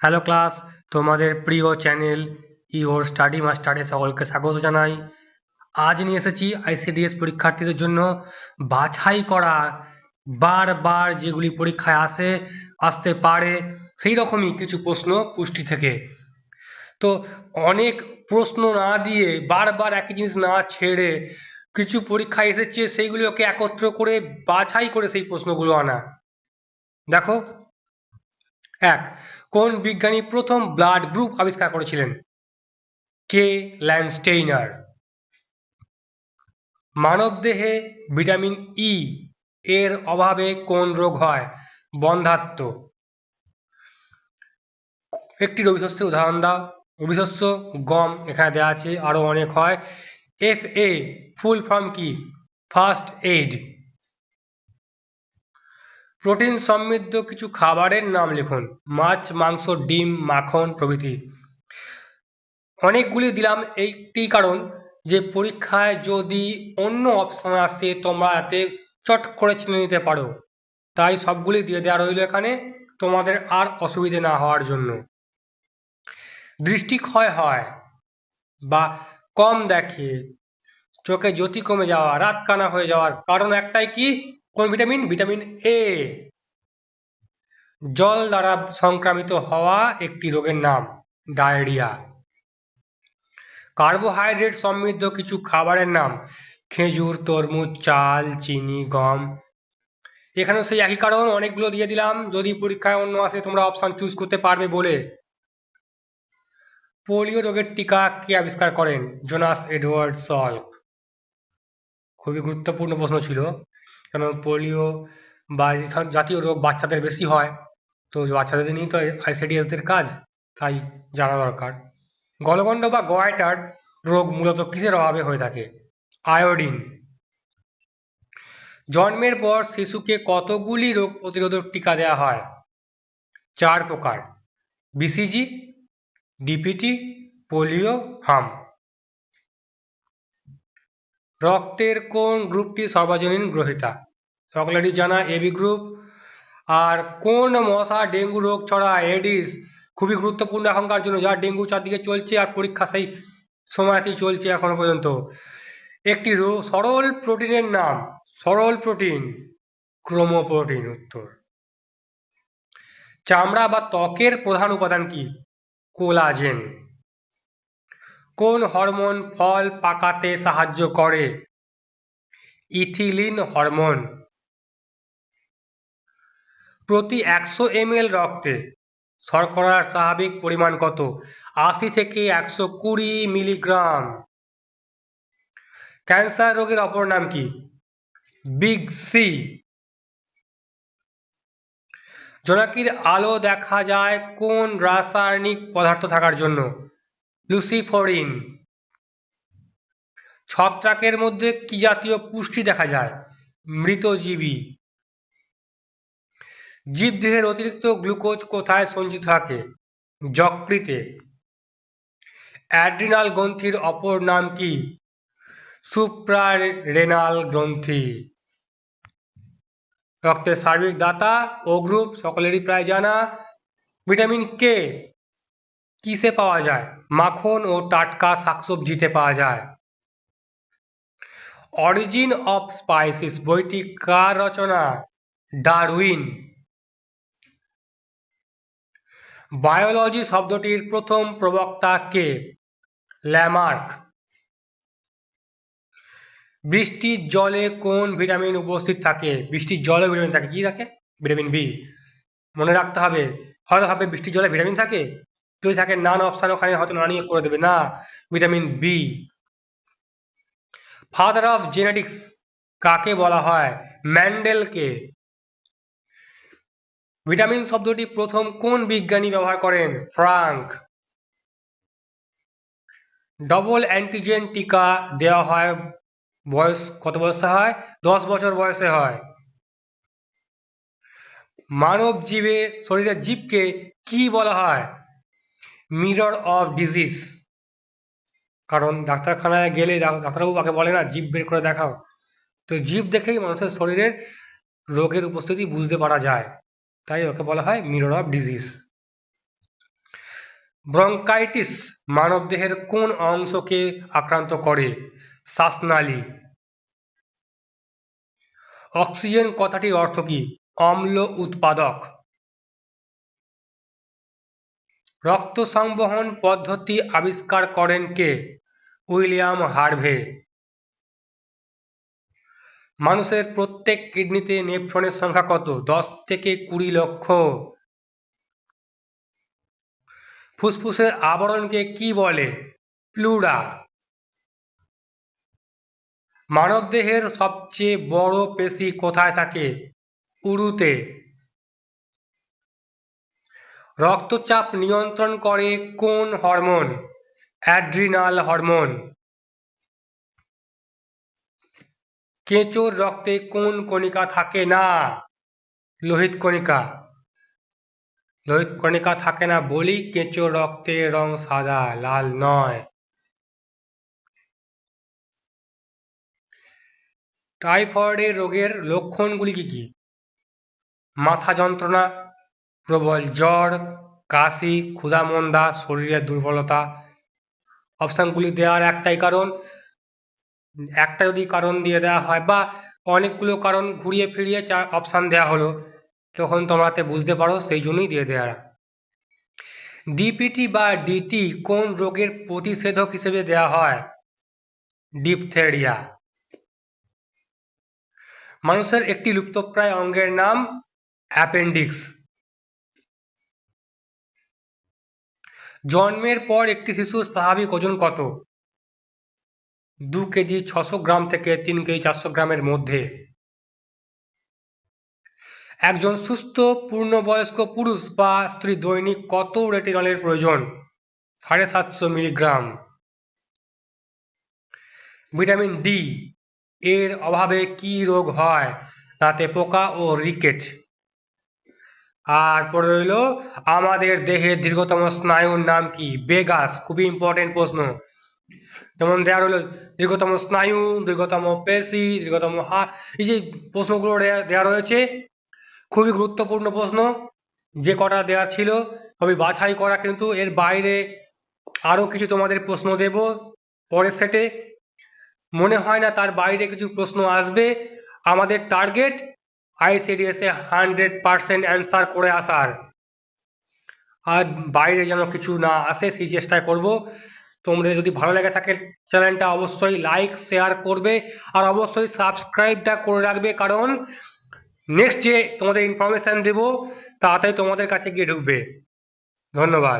Hello class তোমাদের প্রিয় channel your study মাস্টারে সকলকে স্বাগত জানাই। আজ নিয়ে এসেছি আইসিডিএস পরীক্ষার্থীদের জন্য বাছাই করা। বারবার যেগুলি পরীক্ষায় আসে, আসতে পারে সেই রকমই কিছু প্রশ্ন পুষ্টি থেকে। তো অনেক প্রশ্ন না দিয়ে বারবার একই জিনিস না ছেড়ে কিছু পরীক্ষায় এসেছে, সেইগুলোকে একত্র করে বাছাই করে সেই প্রশ্নগুলো আনা। দেখো, এক কোন বিজ্ঞানী প্রথম ব্লাড গ্রুপ আবিষ্কার করেছিলেন? কে ল্যান্ডস্টেইনার মানবদেহে ভিটামিন ই এর অভাবে কোন রোগ হয়? বন্ধ্যাত্ব একটি রবিশস্যের উদাহরণ দাও। রবি শস্য গম এখানে দেওয়া আছে, আরও অনেক হয়। এফ এ ফুল ফর্ম কি? ফার্স্ট এইড প্রোটিন সমৃদ্ধ কিছু খাবারের নাম লিখুন। মাছ, মাংস, ডিম, মাখন প্রভৃতি। অনেকগুলি দিলাম এইটি কারণ যে পরীক্ষায় যদি অন্য অপশন আসে, তোমরা এতে চট করে চিনে নিতে পারো। তাই সবগুলি দিয়ে দেওয়া রইল এখানে তোমাদের আর অসুবিধে না হওয়ার জন্য। দৃষ্টি ক্ষয় হয় বা কম দেখে, চোখে জ্যোতি কমে যাওয়া রাত কানা হয়ে যাওয়ার কারণ একটাই কি? কোন ভিটামিন? ভিটামিন এ জল দ্বারা সংক্রামিত হওয়া একটি রোগের নাম ডায়রিয়া। কার্বোহাইড্রেট সমৃদ্ধ কিছু খাবারের নাম খেজুর, তরমুজ, চাল, চিনি, গম। এখানেও সেই একই কারণ, অনেকগুলো দিয়ে দিলাম। যদি পরীক্ষায় অন্য আসে, তোমরা অপশন চুজ করতে পারবে বলে। পোলিও রোগের টিকা কে আবিষ্কার করেন? Jonas Edward Salk. খুবই গুরুত্বপূর্ণ প্রশ্ন ছিল। কারণ পোলিও বা এই জাতীয় রোগ বাচ্চাদের বেশি হয়, তো বাচ্চাদের নিয়েই তো আইসিডিএসদের কাজ, তাই জানা দরকার। গলগণ্ড বা গয়টার রোগ মূলত কিসের অভাবে হয়ে থাকে? আয়োডিন। জন্মের পর শিশুকে কতগুলি রোগ প্রতিরোধক টিকা দেওয়া হয়? চার প্রকার। বিসিজি ডিপিটি পোলিও, হাম। রক্তের কোন গ্রুপটি সর্বজনীন গ্রহিতা? সকলেরই জানা এবি গ্রুপ আর কোন মশা, ডেঙ্গু রোগ ছড়া এডিস খুবই গুরুত্বপূর্ণ এখনকার জন্য, যা ডেঙ্গু চারদিকে চলছে আর পরীক্ষা সেই সময়তেই চলছে এখনও পর্যন্ত। একটি সরল প্রোটিনের নাম? সরল প্রোটিন। ক্রোমোপ্রোটিন, উত্তর। চামড়া বা ত্বকের প্রধান উপাদান কি? কোলাজেন। কোন হরমোন ফল পাকাতে সাহায্য করে? Ethylene hormone. প্রতি একশো এমএল রক্তে শর্করার স্বাভাবিক পরিমাণ কত? আশি থেকে একশো কুড়ি মিলিগ্রাম। ক্যান্সার রোগের অপর নাম কি? Big C. জোনাকির আলো দেখা যায় কোন রাসায়নিক পদার্থ থাকার জন্য? লুসিফরিন ছত্রাকের মধ্যে কি জাতীয় পুষ্টি দেখা যায়? মৃতজীবী। জীবদেহের অতিরিক্ত গ্লুকোজ কোথায় সঞ্চিত থাকে? যকৃতে। অ্যাড্রিনাল গ্রন্থির অপর নাম কি? সুপ্রারেনাল গ্রন্থি। রক্তের সার্বিক দাতা ও গ্রুপ, সকলেরই প্রায় জানা। Vitamin K? কিসে পাওয়া যায়? মাখন ও টাটকা শাকসবজিতে পাওয়া যায়। অরিজিন অফ স্পাইসিস বইটি কার রচনা ডারউইন। বায়োলজি শব্দটির প্রথম প্রবক্তা কে? ল্যামার্ক। বৃষ্টির জলে কোন ভিটামিন উপস্থিত থাকে? বৃষ্টির জলে ভিটামিন থাকে। কি থাকে? Vitamin B. মনে রাখতে হবে, হয়তো হবে বৃষ্টির জলে ভিটামিন থাকে? যদি থাকে নান অপশান ওখানে হয়তো না নিয়ে করে দেবে। না, vitamin B father of genetics কাকে বলা হয়? ম্যান্ডেলকে ভিটামিন শব্দটি প্রথম কোন বিজ্ঞানী ব্যবহার করেন? ফ্রাঙ্ক ডবল অ্যান্টিজেন টিকা দেওয়া হয়, বয়স কত বয়সে হয়? দশ বছর বয়সে হয়। মানব জীবে শরীরের জীবকে কি বলা হয়? মিরর অফ ডিজিজ কারণ ডাক্তারখানায় গেলে ডাক্তারবাবু কাকে বলে না, জীব বের করে দেখাও। তো জীব দেখেই মানুষের শরীরের রোগের উপস্থিতি বুঝতে পারা যায়। তাই ওকে বলা হয় মিরর অফ ডিজিজ ব্রঙ্কাইটিস মানবদেহের কোন অংশকে আক্রান্ত করে? শ্বাসনালী। অক্সিজেন কথাটির অর্থ কি? অম্ল উৎপাদক। রক্ত সংবহন পদ্ধতি আবিষ্কার করেন কে? William Harvey. মানুষের প্রত্যেক কিডনিতে নেফ্রনের সংখ্যা কত? দশ থেকে কুড়ি লক্ষ। ফুসফুসের আবরণকে কি বলে? প্লুরা মানবদেহের সবচেয়ে বড় পেশি কোথায় থাকে? উরুতে। রক্তচাপ নিয়ন্ত্রণ করে কোন হরমোন? Adrenal hormone. কেঁচোর রক্তে কোন কণিকা থাকে না? লোহিত কণিকা। লোহিত কণিকা থাকে না বলি কেঁচোর রক্তের রং সাদা, লাল নয়। টাইফয়েডের রোগের লক্ষণগুলি কি কি? মাথা যন্ত্রণা প্রবল জ্বর, কাশি, ক্ষুধামন্দা, শরীরের দুর্বলতা। অপশানগুলি দেওয়ার একটাই কারণ, একটা যদি কারণ দিয়ে দেওয়া হয় বা অনেকগুলো কারণ ঘুরিয়ে ফিরিয়ে চা, অপশান দেওয়া হলো, তখন তোমরাতে বুঝতে পারো সেই জন্যই দিয়ে দেওয়া ডিপিটি বা ডিটি কোন রোগের প্রতিষেধক হিসেবে দেওয়া হয়? ডিপথেরিয়া। মানুষের একটি লুপ্তপ্রায় অঙ্গের নাম অ্যাপেন্ডিক্স। জন্মের পর একটি শিশুর স্বাভাবিক ওজন কত? দু কেজি ছশো গ্রাম থেকে তিন কেজি চারশো গ্রামের মধ্যে। একজন সুস্থ, পূর্ণবয়স্ক পুরুষ বা স্ত্রী দৈনিক কত রেটিনলের প্রয়োজন? সাড়ে সাতশো মিলিগ্রাম। ভিটামিন ডি, এর অভাবে কি রোগ হয়? তাতে পোকা ও রিকেট। আর পরে রইল, আমাদের দেহের দীর্ঘতম স্নায়ুর নাম কি? বেগাস, খুবই ইম্পর্টেন্ট প্রশ্ন। যেমন দেওয়া রইল, দীর্ঘতম স্নায়ু, দীর্ঘতম পেশি, দীর্ঘতম হাত এই যে প্রশ্নগুলো দেওয়া রয়েছে, খুবই গুরুত্বপূর্ণ প্রশ্ন। যে কটা দেওয়া ছিল, সবই বাছাই করা কিন্তু এর বাইরে আরও কিছু তোমাদের প্রশ্ন দেব পরের সেটে। মনে হয় না তার বাইরে কিছু প্রশ্ন আসবে। আমাদের target ICDS hundred percent answer করে আসার। আর বাইরে যেন কিছু না আসে, সেই চেষ্টায় করব। তোমাদের যদি ভালো লেগে থাকে চ্যানেলটা অবশ্যই লাইক, শেয়ার করবে আর অবশ্যই সাবস্ক্রাইবটা করে রাখবে কারণ নেক্সট যে তোমাদের ইনফরমেশান দেবো তাড়াতাড়ি তোমাদের কাছে গিয়ে ঢুকবে। ধন্যবাদ।